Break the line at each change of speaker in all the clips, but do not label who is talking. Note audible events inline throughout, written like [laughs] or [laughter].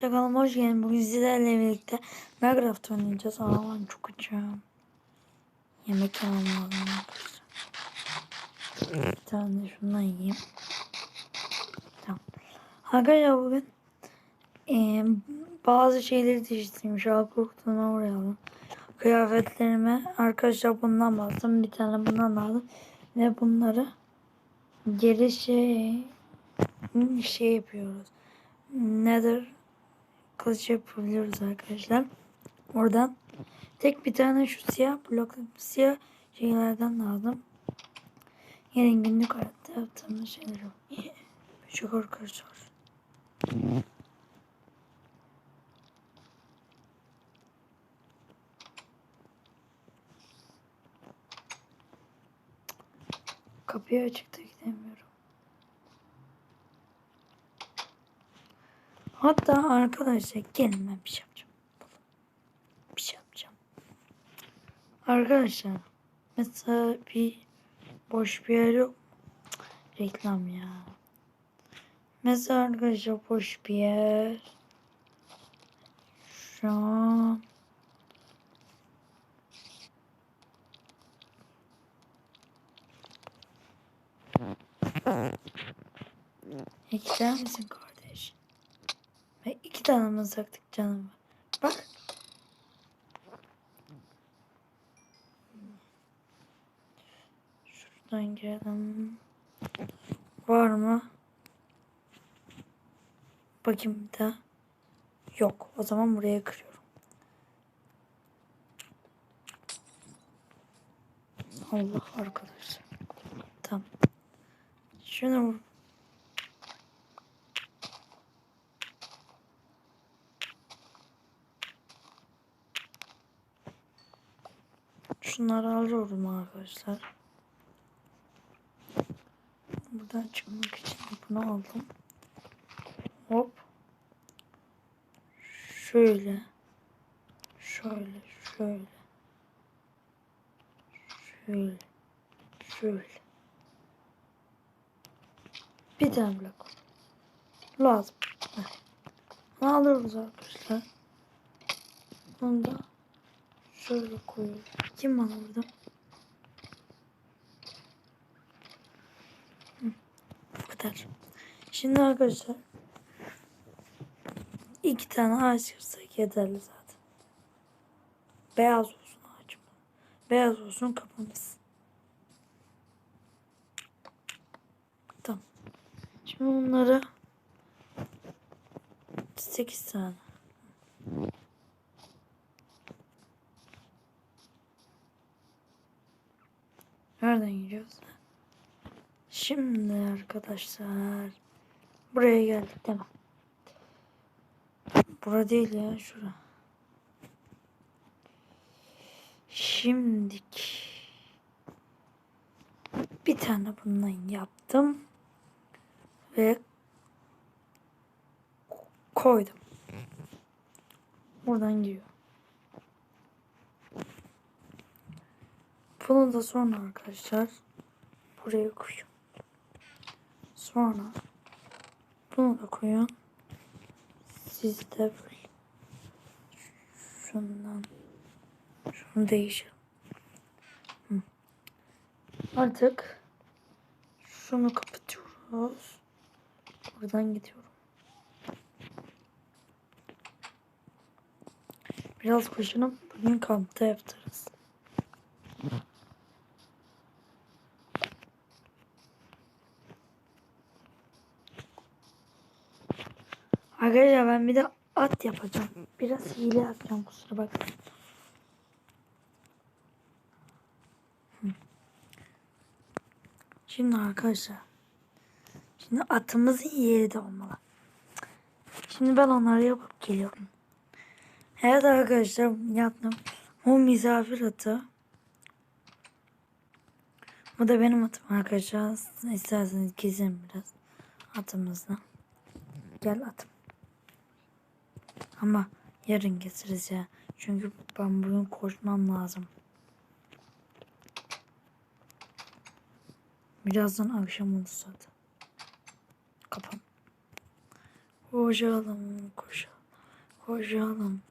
Kanalıma hoş geldin. Bugün sizlerle birlikte Minecraft oynayacağız. Ben çok açım. Yemek yemem lazım. Bir tane şundan yiyeyim. Tamam. Arkadaşlar bugün eee, bazı şeyleri değiştirdim. Şu an korktuğuma uğrayalım. Kıyafetlerime arkadaşlar bundan bastım. Bir tane bundan aldım. Ve bunları geri şey şey yapıyoruz. Nether kılıç yapabiliyoruz arkadaşlar. Oradan tek bir tane şu siyah blok siyah şeylerden aldım. Yine günlük hayatta yaptığımız şeyler o. [laughs] Çok arkadaşlar. Kapıyı açıkta Hatta arkadaşlar gelin ben bir şey yapacağım. Bir şey yapacağım. Arkadaşlar mesela bir boş bir yer yok. Reklam ya. Mesela arkadaşlar boş bir yer. Şu an İki misin kardeş? Tane mızraklık canım. Bak. Şuradan girelim. Var mı? Bakayım bir daha. Yok. O zaman buraya kırıyorum. Allah arkadaşlar. Tamam. Şunu vur. Şunları alıyorum arkadaşlar. Buradan çıkmak için bunu aldım. Hop. Şöyle. Şöyle. Şöyle. Şöyle. Şöyle. Bir tane. Lazım. Ne alıyoruz arkadaşlar? Bunu da şöyle koyuyorum. Kim vurdu? Hı, Bu kadar. Şimdi arkadaşlar iki tane ağaç kırsak yeterli zaten. Beyaz olsun ağacım. Beyaz olsun kapımız. Tamam. Şimdi bunları 8 tane. Nereden gidiyoruz? Şimdi arkadaşlar buraya geldik değil mi? Bura değil ya şura. Şimdik bir tane bundan yaptım ve koydum. Buradan giriyor. Bunu da sonra arkadaşlar buraya koyun. Sonra bunu da koyun. Siz de böyle şundan şunu değişir. Artık şunu kapatıyoruz. Buradan gidiyorum. Biraz koşunup bugün kampta yaptırırız. Arkadaşlar ben bir de at yapacağım. Biraz hile yapacağım kusura bakmayın. Şimdi arkadaşlar. Şimdi atımızın yeri de olmalı. Şimdi ben onları yapıp geliyorum. Evet arkadaşlar yaptım. O misafir atı. Bu da benim atım arkadaşlar. İsterseniz gezin biraz atımızla. Gel atım. Ama yarın getiririz ya. Çünkü ben bugün koşmam lazım. Birazdan akşam oldu zaten. Kapan. Koşalım, koşalım. Koşalım.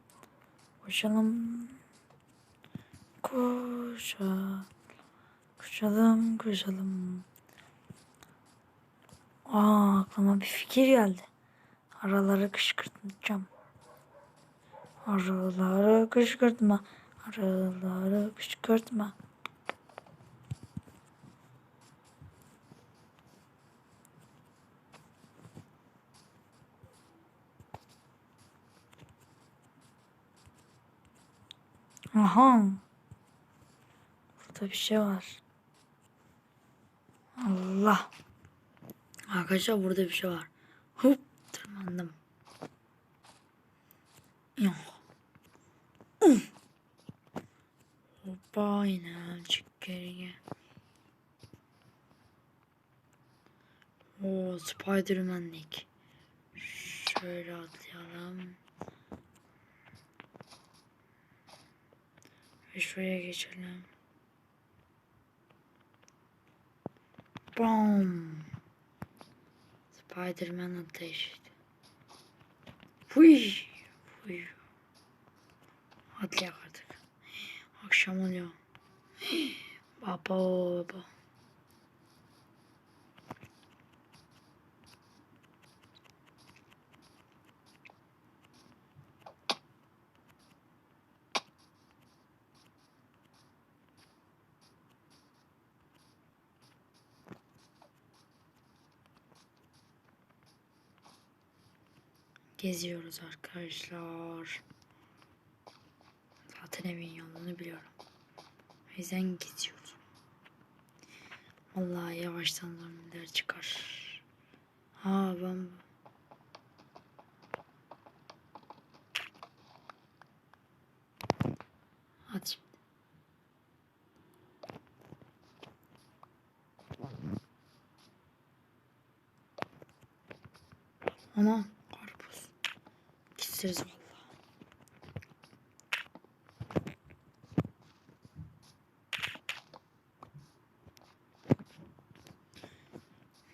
Koşalım. Koşalım. Koşalım, koşalım. Aa, aklıma bir fikir geldi. Araları kışkırtacağım. Araları kışkırtma. Araları kışkırtma. Aha. Burada bir şey var. Allah. Arkadaşlar burada bir şey var. Hop tırmandım. Spiderman'lik. Şöyle atlayalım. Ve şuraya geçelim. Bam. Spiderman ateş. Fuy. Fuy. Atlayak artık. Akşam oluyor. [gasps] Baba baba. Geziyoruz arkadaşlar. Zaten evin yolunu biliyorum. O yüzden geziyoruz. Vallahi yavaştan zombiler çıkar. Ha ben Hadi şimdi. Ana. Keseriz valla.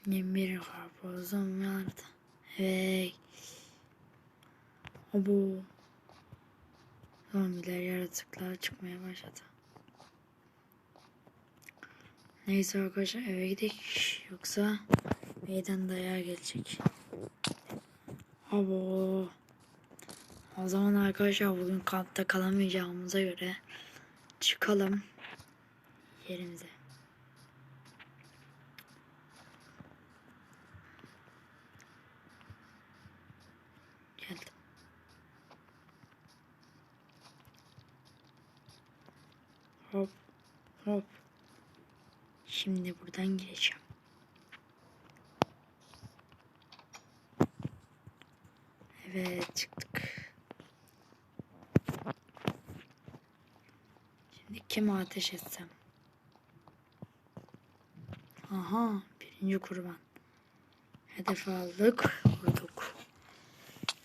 Bir karpuzum vardı. Evet. Abo. Zombiler yaratıklar çıkmaya başladı. Neyse arkadaşlar eve gidelim. Yoksa meydan dayağı gelecek. Abo. O zaman arkadaşlar bugün kampta kalamayacağımıza göre çıkalım yerimize. Geldim. Hop hop. Şimdi buradan gireceğim. Evet çıktık. Şimdi kime ateş etsem? Aha birinci kurban. Hedef aldık vurduk.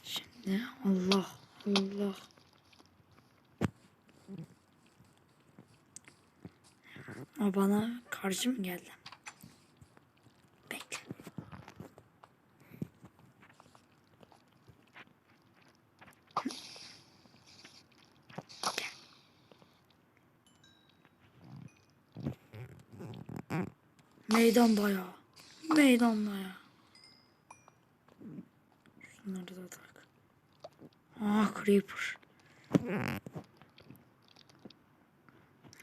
Şimdi Allah Allah. O bana karşı mı geldi? Meydan dayağı. Meydan dayağı. Şunları da tak. Ah creeper.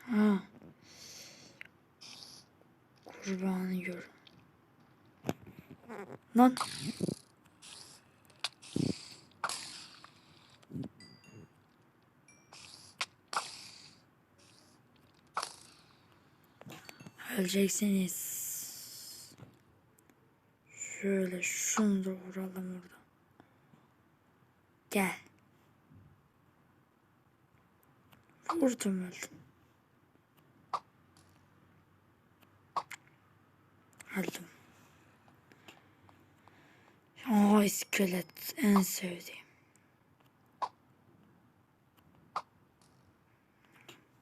Ha. Kurbanı gör. Lan. Öleceksiniz. Şöyle şunu da vuralım orada. Gel. Vurdum öldüm. Öldüm. Aa iskelet en sevdiğim.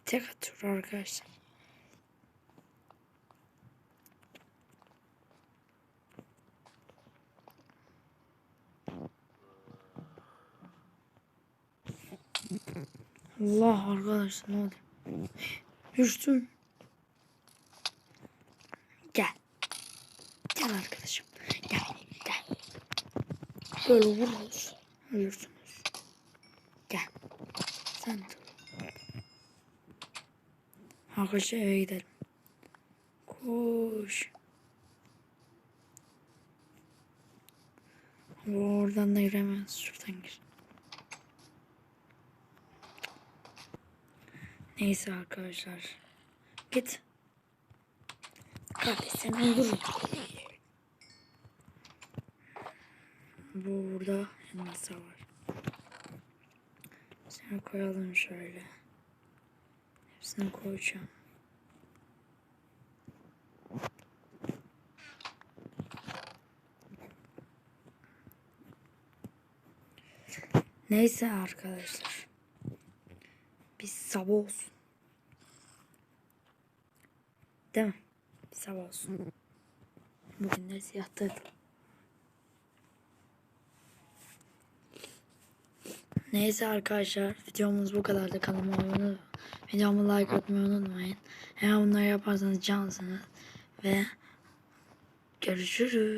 Tek atıyor arkadaşlar. Allah arkadaşlar ne oldu? Düştüm. Gel. Gel arkadaşım. Gel. Gel. Böyle vururuz. Ölürsünüz. Gel. Sen de. Arkadaşlar eve gidelim. Koş. Oradan da giremez. Şuradan gir. Neyse arkadaşlar. Git. Kardeş sen öldürürüm. Burada masa var. Seni koyalım şöyle. Hepsini koyacağım. Neyse arkadaşlar. Sabah olsun. Değil mi? Bir sabah olsun. Bugün de siyahtaydım. Neyse arkadaşlar videomuz bu kadar da kanalıma abone olun. Videomu like atmayı unutmayın. Eğer bunları yaparsanız cansınız. Ve görüşürüz.